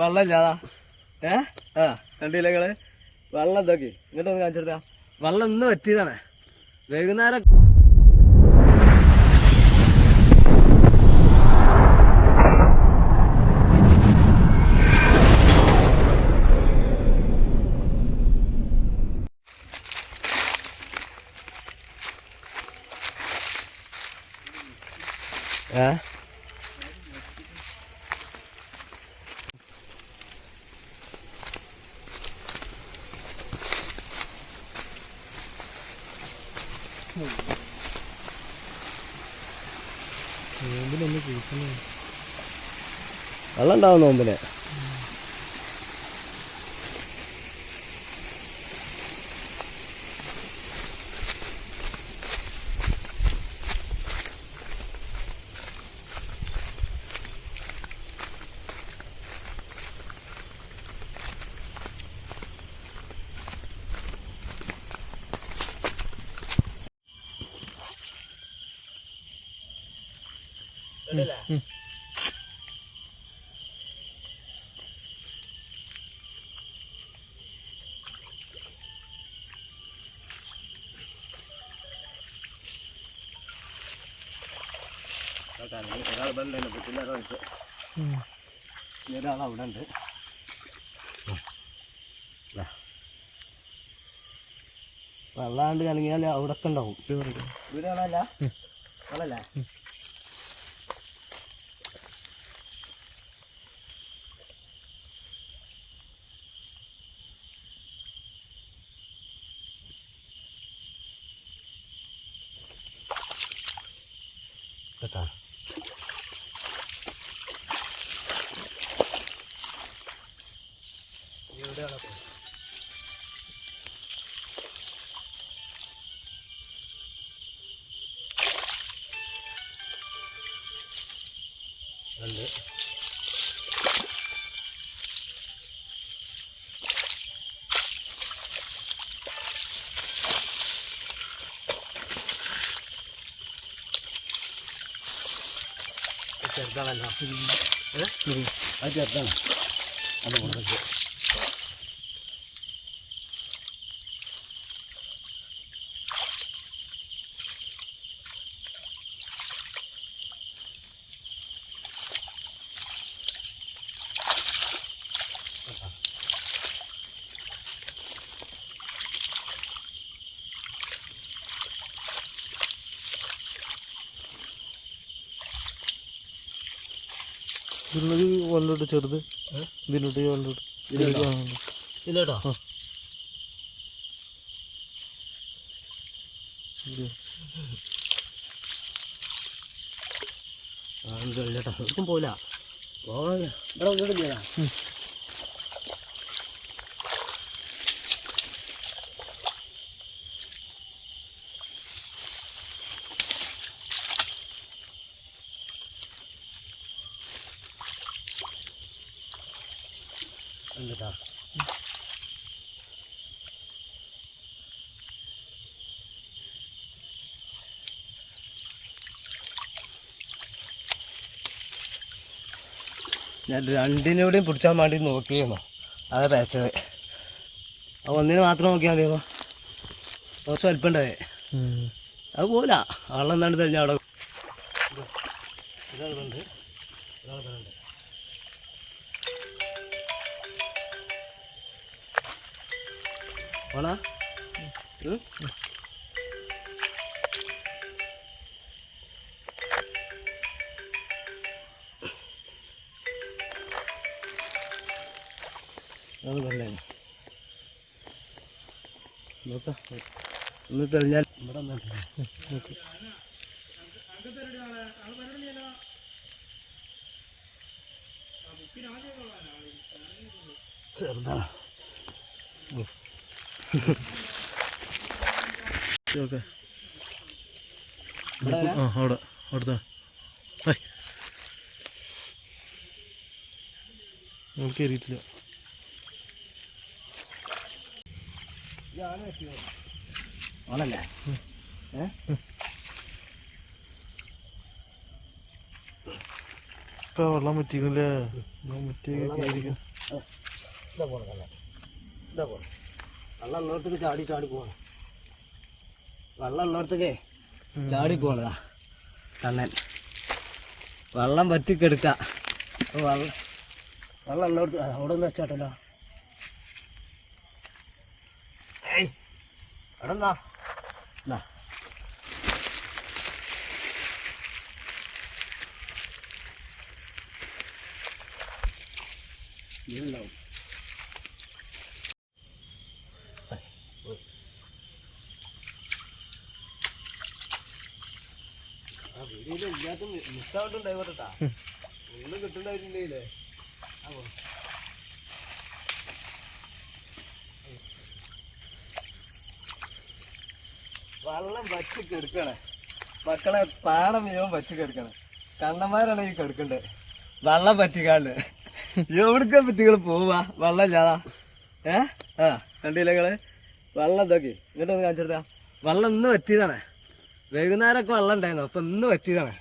വെള്ളം ഇല്ലാതാ. ഏ? ആ കണ്ടില്ലേ നിങ്ങൾ? വെള്ളം ഇതൊക്കെ. ഇങ്ങോട്ടൊന്ന് കാണിച്ചെടുത്താ. വെള്ളം ഇന്ന് പറ്റിയതാണ്. വൈകുന്നേരം ഏ വെള്ളം ഉണ്ടാവും നോമ്പിന്. ഒരാൾ ഇവിടെ ഉണ്ട് വെള്ളാണ്ട് കലങ്ങിയാൽ അവിടെ ഉണ്ടാവും ഇവിടെ കാണാനല്ല വെള്ളല്ലേ കേട്ടാ. ഉണ്ട് ചെറുതാണല്ലോ ഏ? അത് ചെറുതാണ് അത് കൊണ്ടത് ഇതിലൊരു വെള്ളമിട്ട് ചെറുത്. ഇതിലോട്ട് വെള്ളമിട്ട് ഇതിലോട്ടോ? പോയില്ല പോകാ ഇവിടെ വീടില്ല എന്നിട്ടാ ഞാൻ രണ്ടിനൂടെയും പിടിച്ചാൻ വേണ്ടി നോക്കിയിരുന്നു അത് തേച്ചത്. അത് ഒന്നിനെ മാത്രം നോക്കിയാൽ മതിയോ? കുറച്ച് വലിപ്പുണ്ടാവേ അത് പോലാ വെള്ളം എന്താണ് തെളിഞ്ഞ അവിടെ. ഇതാണ് ഇതാളുണ്ട് ഓണാ അത് നല്ല നോക്കാം ഒന്ന് തെളിഞ്ഞാൽ ഇവിടെ ചെറുതാണ് ഓക്കെ? ആ അവിടെ അവിടുത്തെ. നമുക്ക് ഏ? ഇപ്പൊ വെള്ളം മുറ്റിയൊക്കെ കയറിക്കാം ഇതാ പോണ ഇതാ പോണ. വെള്ളം ഉള്ളിടത്തേക്ക് ചാടി ചാടി പോകണം വെള്ളം ഉള്ളിടത്തേക്ക് ചാടി പോണതാ. കണ്ണൻ. വെള്ളം പറ്റിക്കെടുക്ക വെള്ളം വെള്ളം ഉള്ളിടത്ത് അവിടെ ഒന്ന് വെച്ചാട്ടല്ലോ. ഏയ് അവിടെ എന്നാ എന്നാ ഇതിലുണ്ടാവും വെള്ളം വച്ചിട്ടെടുക്കണേ മക്കളെ പാടം മുഴുവൻ വച്ച് കെടുക്കണേ കണ്ണന്മാരാണ് ഈ കെടുക്കണ്ടേ. വെള്ളം പറ്റിക്കാണ്ട് എവിടുക്ക പറ്റികൾ പോവാ? വെള്ളം ഇല്ലാതാ. ഏ? ആ കണ്ടില്ലേ വെള്ളം എന്തൊക്കെ ഇങ്ങോട്ട് ഒന്ന് കാണിച്ചെടുത്താ. വെള്ളം ഇന്ന് പറ്റിയതാണ് വൈകുന്നേരമൊക്കെ വെള്ളം ഉണ്ടായിരുന്നു അപ്പൊ ഇന്ന് പറ്റിയതാണ്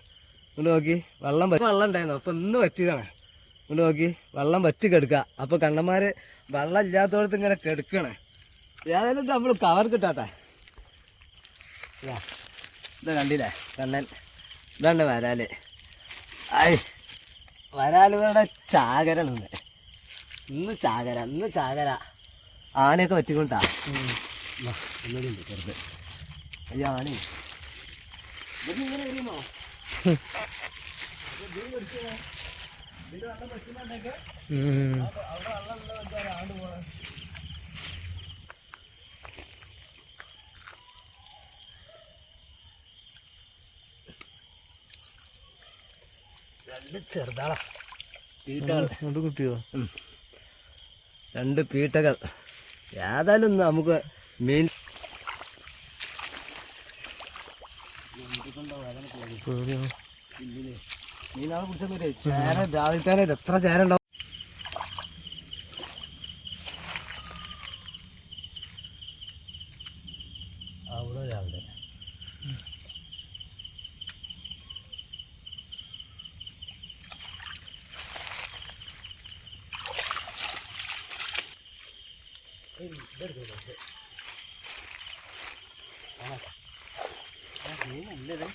ഇങ്ങോട്ട് നോക്കി വെള്ളം വെള്ളം ഉണ്ടായിരുന്നു അപ്പൊ ഇന്ന് പറ്റിയതാണ് ഇങ്ങോട്ട് നോക്കി വെള്ളം വറ്റി കെടുക്കുക അപ്പൊ കണ്ണന്മാര് വെള്ളം ഇല്ലാത്തടത്ത് ഇങ്ങനെ കെടുക്കണേ ഏതായാലും ഇത് നമ്മൾ കവർ കിട്ടാട്ടെ ഇതാ കണ്ടില്ലേ കണ്ണൻ ഇതാണ് വരാൽ ആയി വരാലുകളുടെ ചാകരാണ് ഇന്ന് ഇന്ന് ചാകര ഇന്ന് ചാകര ആനയൊക്കെ പറ്റിക്കൊണ്ടാ ഒന്നുകൂടി ഉണ്ട് ചെറുത് ഈ ആണി രണ്ട് ചെറുതാളാ. പീട്ടകൾ കിട്ടിയോ? രണ്ട് പീട്ടകൾ ഏതായാലും നമുക്ക് മീൻ മീനാളെ കുറിച്ച ചേര രാവിലെ എത്ര ചേര ഉണ്ടാവും അവിടെ രാവിലെ മീനല്ലേ ആ മീനാ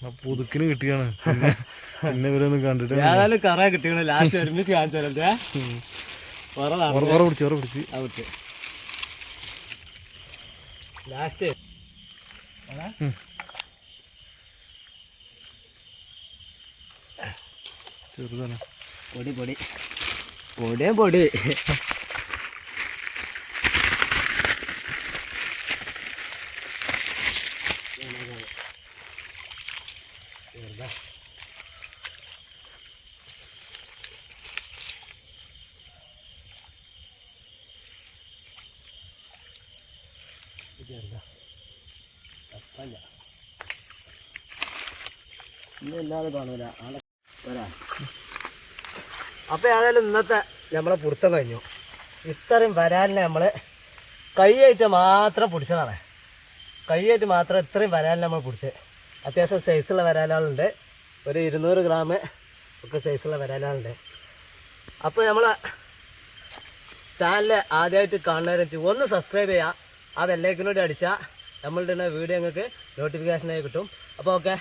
പുതുക്കിന് കിട്ടിയാണ്. പിന്നെ ഇവരൊന്നും കണ്ടിട്ട് ഏതായാലും കറ കിട്ടിയാണ് ലാസ്റ്റ് ഒരുമിച്ച് കാണിച്ചാലേ പിടിച്ച് പിടിച്ച്. ഔട്ട് ലാസ്റ്റ് ചെറുതാണ്. പൊടി പൊടി. പൊടിയും പൊടി. ആളെ വരാ. അപ്പോൾ ഏതായാലും ഇന്നത്തെ നമ്മളെ പുറത്തം കഴിഞ്ഞു. ഇത്രയും വരാലിനെ നമ്മൾ കൈയായിട്ട് മാത്രം പിടിച്ചതാണ്. കൈയായിട്ട് മാത്രം ഇത്രയും വരാലിനെ നമ്മൾ പിടിച്ച്. അത്യാവശ്യം സൈസുള്ള വരാലുണ്ട് ഒരു ഇരുന്നൂറ് ഗ്രാം ഒക്കെ സൈസുള്ള വരാലുണ്ട് അപ്പോൾ നമ്മളെ ചാനൽ ആദ്യമായിട്ട് കാണുന്നവരെ ഒന്ന് സബ്സ്ക്രൈബ് ചെയ്യുക ആ വെല്ലേക്കിനോട് അടിച്ചാൽ നമ്മളുടെ വീഡിയോ നിങ്ങൾക്ക് നോട്ടിഫിക്കേഷനായി കിട്ടും. അപ്പോൾ ഓക്കെ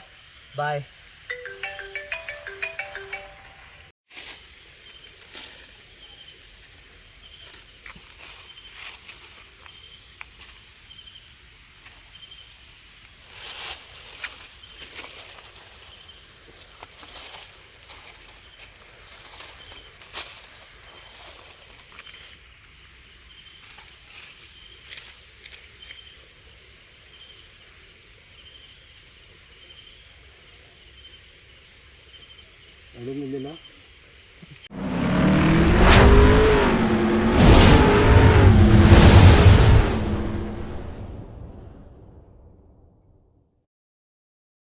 ബായ് Alam nila?